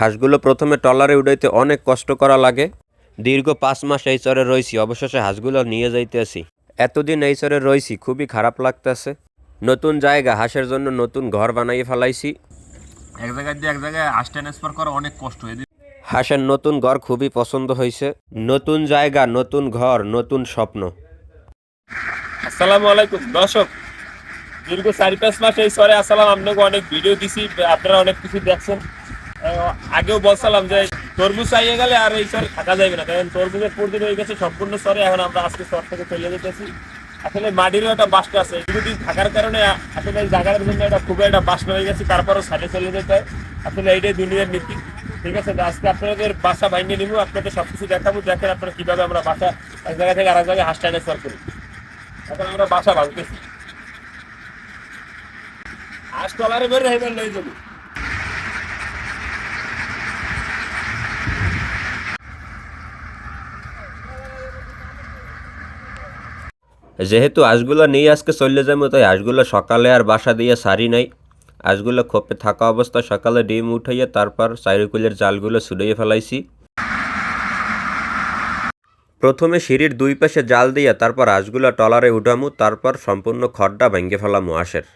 হাঁসগুলো প্রথমে টলারে উঠাইতে অনেক কষ্ট করা লাগে। দীর্ঘ পাঁচ মাস এই চরে রয়েছি অবশেষে হাঁসগুলো নিয়ে যাইতেছি। এতদিন এই চরে রয়েছি খুবই খারাপ লাগতেছে। নতুন জায়গা হাঁসের জন্য নতুন ঘর বানাইয়ে ফেলাইছি। এক জায়গায় দিয়ে এক জায়গায় হাঁস ট্রান্সফার করা অনেক কষ্ট। হাঁসের নতুন ঘর খুবই পছন্দ হয়েছে নতুন জায়গা নতুন ঘর নতুন স্বপ্ন। আসসালামু আলাইকুম দর্শক দীর্ঘ চারি পাঁচ মাস এই সরে আসসালাম আপনাকে অনেক ভিডিও দিছি আপনারা অনেক কিছু দেখছেন। আগেও বলছিলাম যে তরমুজ চাইয়ে গেলে আর এই সরে থাকা যাবে না। কারণ তরমুজের পরদিন হয়ে গেছে সম্পূর্ণ সরে এখন আমরা আজকে সর থেকে চলে যেতেছি। আসলে মাটিরও একটা বাসটা আছে। কিছুদিন থাকার কারণে আসলে এই জায়গার জন্য একটা খুবই একটা বাস হয়ে গেছে। তারপরও সাইডে চলে যেতে হয়। আসলে এইটাই দুনিয়ার নীতি। ঠিক আছে আজকে আপনাদের বাসা ভাঙিয়ে নিবো। আপনাদের সবকিছু দেখাবো। দেখেন আপনারা কীভাবে আমরা বাসা এক জায়গা থেকে আরেক জায়গায় হাঁস ট্রান্সফার করি। এখন আমরা বাসা ভাঙতেছি। হাঁস টলারে বের হেবেন লই যাব। যেহেতু আজগুলা নিয়ে আজকে চলে যাব, তাই আজগুলো সকালে আর বাসা দিয়ে সারি নাই। আজগুলো খোপে থাকা অবস্থায় সকালে ডিম উঠাইয়ে তারপর চাইরকুলের জালগুলো ছুড়িয়ে ফেলাইছি। প্রথমে সিঁড়ির দুই পাশে জাল দিয়ে তারপর আজগুলা টলারে উঠামু, তারপর সম্পূর্ণ খড়টা ভেঙে ফেলামু হাঁসের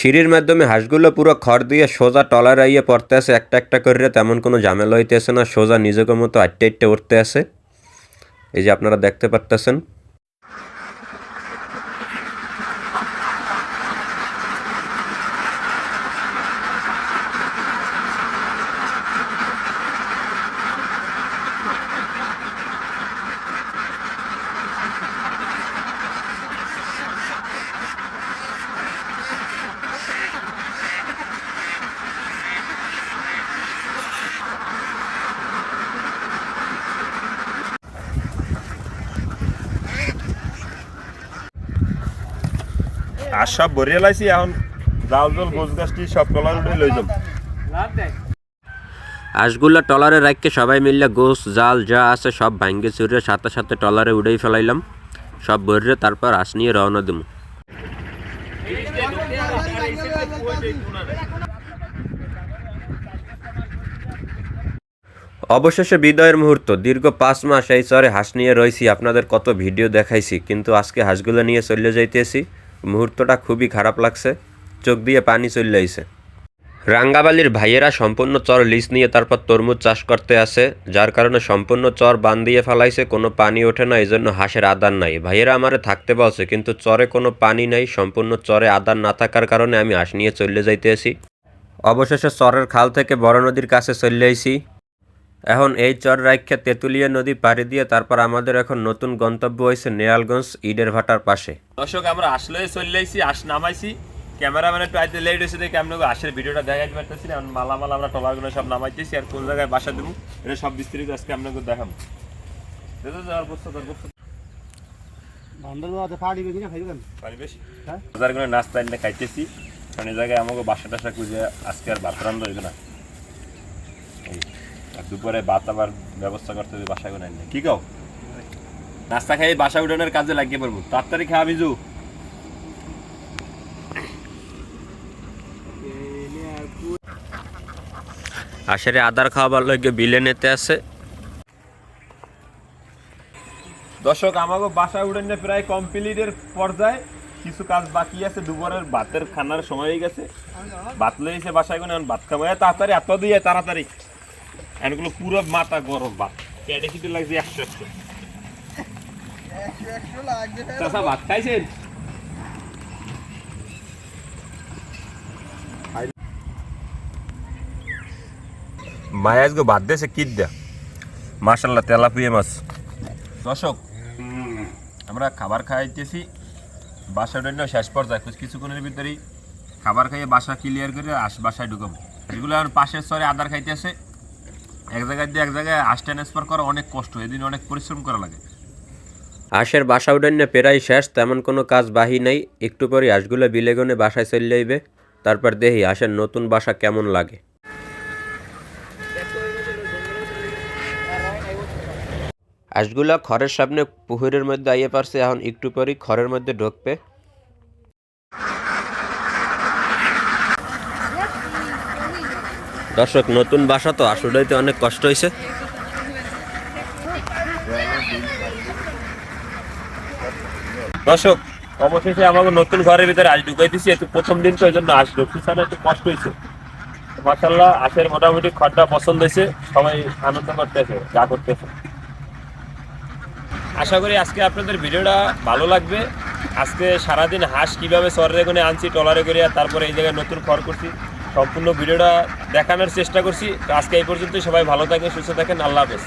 সিঁড়ির মাধ্যমে হাঁসগুলো পুরো খড় দিয়ে সোজা টলার আইয়ে পড়তে আসে একটা একটা করে তেমন কোনো ঝামেলা হইতেছে না, সোজা নিজেকে মতো আটটে আটটে উঠতে আসে এই যে আপনারা দেখতে পারতেছেন। আর সব ভরিয়ে লাইছি, এখন জাল জল, গোছ গাছটি সব টলার উঠে লই যাব। হাঁসগুলো টলারে রাখকে সবাই মিললে গোস জাল যা আছে সব ভাঙ্গে চুরে সাথে সাথে টলারে উড়েই ফেলাইলাম। সব ভরে তারপর হাঁস নিয়ে রওনা দেবো অবশেষে বিদায়ের মুহূর্ত। দীর্ঘ পাঁচ মাস এই চরে হাঁস নিয়ে রয়েছি আপনাদের কত ভিডিও দেখাইছি, কিন্তু আজকে হাঁসগুলো নিয়ে চলে যাইতেছি। মুহূর্তটা খুবই খারাপ লাগছে। চোখ দিয়ে পানি চলে আইছে। রাঙ্গাবালির ভাইয়েরা সম্পূর্ণ চর লিজ নিয়ে তারপর তরমুজ চাষ করতে আসে, যার কারণে সম্পূর্ণ চর বান দিয়ে ফেলাইছে, কোনো পানি ওঠে না এই জন্য হাঁসের আদার নাই। ভাইয়েরা আমারে থাকতে বলছে, কিন্তু চরে কোনো পানি নাই, সম্পূর্ণ চরে আদার না থাকার কারণে আমি হাঁস নিয়ে চলে যাইতে আসি। অবশেষে চরের খাল থেকে বড় নদীর কাছে চলে আইছি। এখন এই চর রাইখা তেঁতুলিয়া নদী পাড়ি দিয়ে তারপর আমাদের এখন নতুন গন্তব্য হয়েছে নেয়ালগঞ্জ ইডের ভাটার পাশে। দর্শক আমরা আসলে চলে আইছি আস নামাইছি। ক্যামেরাম্যান একটু আইতে লেট হয়েছে দেখে আমরা আসলে ভিডিওটা দেখাইতে পারতেছি না। এখন মালামাল আমরা টলারগুলো সব নামাইতেছি আর কোন জায়গায় বাসা দেবো এটা সব বিস্তারিত আজকে আপনাকে দেখাবো। যাওয়ার বস্তু তার বস্তু হ্যাঁ? নাস্তা এনে খাইতেছি কারণ এই জায়গায় আমাকে বাসা টাসা খুঁজে আজকে আর ভাত হইবে না। আর দুপুরে ভাত আবার ব্যবস্থা করতে হবে বাসা করে এনে কি কাও? নাস্তা খাই বাসা উঠানোর কাজে লাগিয়ে পড়ব। তাড়াতাড়ি খা বিজু আসলে আদার খাওয়াবার লগে বিলে নিতে আছে। দর্শক আমাকে বাসা উঠানো প্রায় কমপ্লিটের পর্যায়ে। কিছু কাজ বাকি আছে দুপুরের ভাতের খানার সময় হয়ে গেছে। ভাত লইছে বাসায় কোনো ভাত খাব তাড়াতাড়ি এত দিয়ে তাড়াতাড়ি। এগুলো পুরো মাথা গরম ভাত। পেটে লাগছে একশো একশো। ভাত খাইছেন? আজকে দিয়েছে দেয়া মার্শাল্লাহ তেলাপিয়া মাছ। দর্শক, আমরা খাবার খাইতেছি। বাসার জন্য শেষ পর্যায়ে, কিছু কিছুক্ষণের ভিতরেই খাবার খাইয়ে বাসা ক্লিয়ার করে আস বাসায় ঢুকাবো। এগুলো এখন পাশের স্তরে আদার খাইতেছে। এক জায়গায় দিয়ে এক জায়গায় আস ট্রান্সফার করা অনেক কষ্ট, এদিন অনেক পরিশ্রম করা লাগে। হাঁসের বাসা উডান্য প্রায় শেষ, তেমন কোনো কাজ বাহি নাই, একটু পরে হাঁসগুলো বিলেগনে বাসায় চলে যাইবে তারপর দেখি হাঁসের নতুন বাসা কেমন লাগে। হাঁসগুলা খড়ের সামনে পুকুরের মধ্যে আইয়ে পারছে এখন একটু পরই খড়ের মধ্যে ঢুকবে। দর্শক, নতুন বাসা তো আসলেইতে অনেক কষ্ট হয়েছে। দর্শক, অবশেষে আমাকে নতুন ঘরের ভিতরে আজ ঢুকাই দিছি একটু প্রথম দিন তো এই জন্য আসলো পিছনে একটু কষ্ট হয়েছে। মাসাল্লাহ আশের মোটামুটি খড়টা পছন্দ হয়েছে, সবাই আনন্দ করতেছে, যা করতেছে। আশা করি আজকে আপনাদের ভিডিওটা ভালো লাগবে। আজকে সারাদিন হাঁস কীভাবে করে আনছি টলারে করে আর তারপরে এই জায়গায় নতুন খড় করছি সম্পূর্ণ ভিডিওটা দেখানোর চেষ্টা করছি। আজকে এই পর্যন্ত সবাই ভালো থাকেন, সুস্থ থাকেন। আল্লাহ হাফেজ।